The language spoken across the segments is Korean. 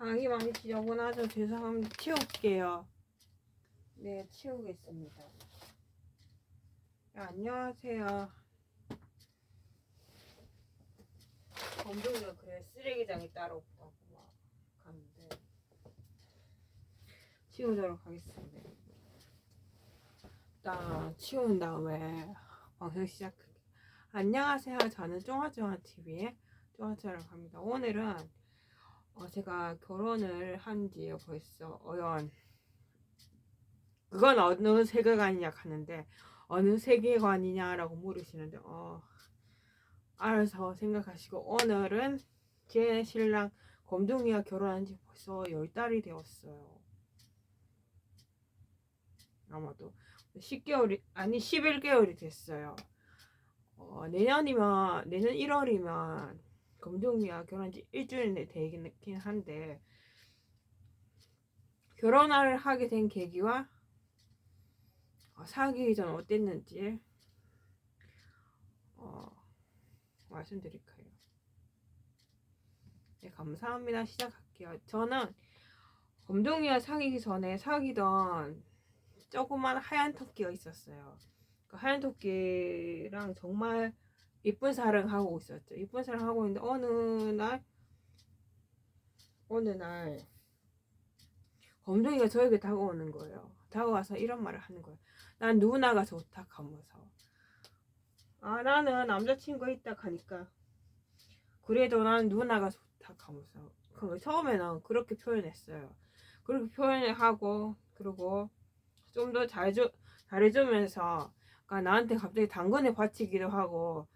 방이 많이 지저분하죠. 죄송합니다. 치울게요. 네, 치우겠습니다. 야, 안녕하세요. 검정이가 그래 쓰레기장이 따로 없다고 막 갔는데 치우도록 하겠습니다. 일단 치운 다음에 방송 시작할게요. 안녕하세요. 저는 쫑아쫑아 TV의 쫑아쫑아라고 합니다. 오늘은 어, 제가 결혼을 한지 벌써 어연 그건 어느 세계관이냐 하는데 어느 세계관이냐라고 물으시는데 어 알아서 생각하시고 오늘은 제 신랑 검둥이가 결혼한 지 벌써 열 달이 되었어요. 아마도 10개월이 아니 11개월이 됐어요. 어, 내년이면 내년 1월이면 검둥이와 결혼한 지 일주일 내 되긴 한데 결혼을 하게 된 계기와 어, 사귀기 전 어땠는지 어, 말씀드릴게요. 네, 감사합니다. 시작할게요. 저는 검둥이와 사귀기 전에 사귀던 조그만 하얀 토끼가 있었어요. 그 하얀 토끼랑 정말 이쁜 사랑하고 있었죠. 이쁜 사랑하고 있는데 어느 날 어느 날 검둥이가 저에게 다가오는 거예요. 다가와서 이런 말을 하는 거예요. 난 누나가 좋다 하면서 아 나는 남자친구 있다 하니까 그래도 난 누나가 좋다 하면서 그 처음에는 그렇게 표현했어요. 그렇게 표현을 하고 그리고 좀 더 잘해주면서 그러니까 나한테 갑자기 당근에 받치기도 하고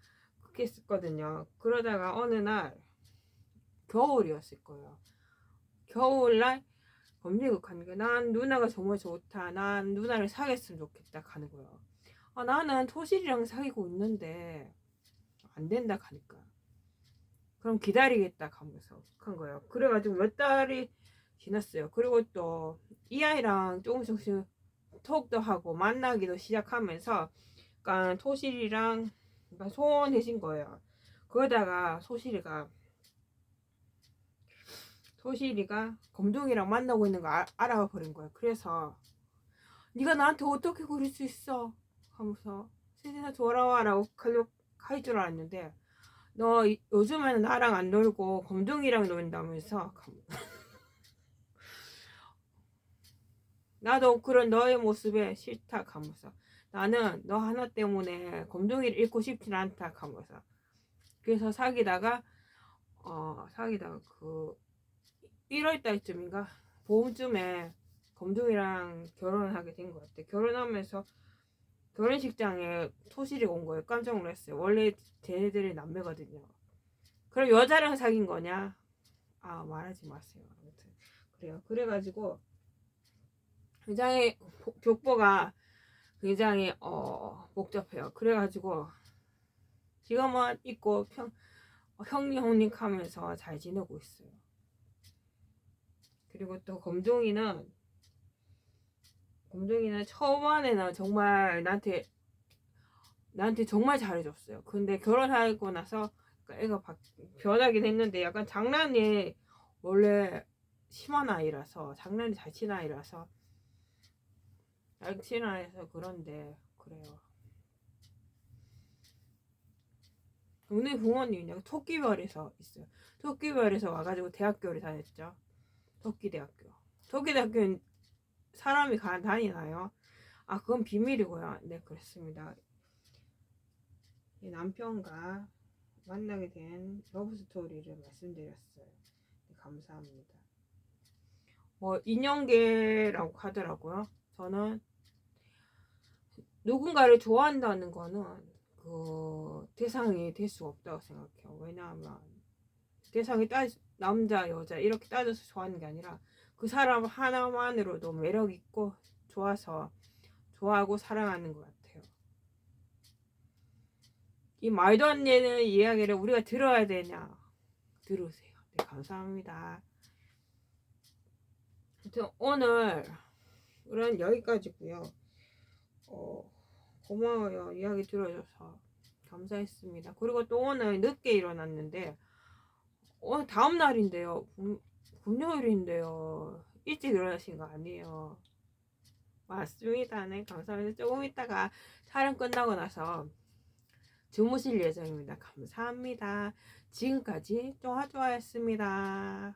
그렇게 했었거든요. 그러다가 어느 날 겨울이었을 거예요. 겨울날 검리국 하는 거야. 난 누나가 정말 좋다. 난 누나를 사귀었으면 좋겠다 하는 거예요. 아, 나는 토실이랑 사귀고 있는데 안 된다 하니까. 그럼 기다리겠다 하면서 한 거예요. 그래가지고 몇 달이 지났어요. 그리고 또 이 아이랑 조금씩 톡도 하고 만나기도 시작하면서 그러니까 토실이랑 그러니까 소원해진 거예요. 그러다가 소실이가 소실이가 검둥이랑 만나고 있는 거 알, 알아봐 버린 거예요. 그래서 네가 나한테 어떻게 그럴 수 있어? 하면서 세진아 돌아와라고 할줄 알았는데 너 이- 요즘에는 나랑 안 놀고 검둥이랑 논다면서 나도 그런 너의 모습에 싫다 하면서 나는 너 하나 때문에 검둥이를 잃고 싶진 않다 하면서 그래서 사귀다가 어 사귀다가 그 1월 달쯤인가 봄쯤에 검둥이랑 결혼을 하게 된 것 같아. 결혼하면서 결혼식장에 토실이 온 거예요. 깜짝 놀랐어요. 원래 쟤네들이 남매거든요. 그럼 여자랑 사귄 거냐? 아 말하지 마세요. 아무튼 그래요. 그래가지고 굉장히 복- 족보가 굉장히 어 복잡해요. 그래가지고 지금은 있고 평, 어, 형님 형님 하면서 잘 지내고 있어요. 그리고 또 검둥이는 검둥이는 처음에는 정말 나한테 나한테 정말 잘해줬어요. 근데 결혼하고 나서 애가 바, 변하긴 했는데 약간 장난이 원래 심한 아이라서 장난이 잘 치는 아이라서 잘 치는 아이라서 그런데 그래요. 동네 부모님이 토끼별에서 있어요. 토끼별에서 와가지고 대학교를 다녔죠. 토끼대학교. 토끼대학교는 사람이 가 다니나요? 아 그건 비밀이고요. 네 그렇습니다. 이 남편과 만나게 된 러브 스토리를 말씀드렸어요. 네, 감사합니다. 뭐 인연계라고 하더라고요. 저는 누군가를 좋아한다는 거는 그 대상이 될 수 없다고 생각해요. 왜냐하면 대상이 따 남자 여자 이렇게 따져서 좋아하는 게 아니라 그 사람 하나만으로도 매력 있고 좋아서 좋아하고 사랑하는 것 같아요. 이 말도 안 되는 이야기를 우리가 들어야 되냐? 들으세요. 네, 감사합니다. 하여튼 오늘 은 여기까지고요. 어, 고마워요. 이야기 들어줘서 감사했습니다. 그리고 또 오늘 늦게 일어났는데 오늘 다음 날인데요. 분- 금요일인데요. 일찍 일어나신 거 아니에요. 맞습니다. 네, 감사합니다. 조금 있다가 촬영 끝나고 나서 주무실 예정입니다. 감사합니다. 지금까지 쪼아쪼아였습니다.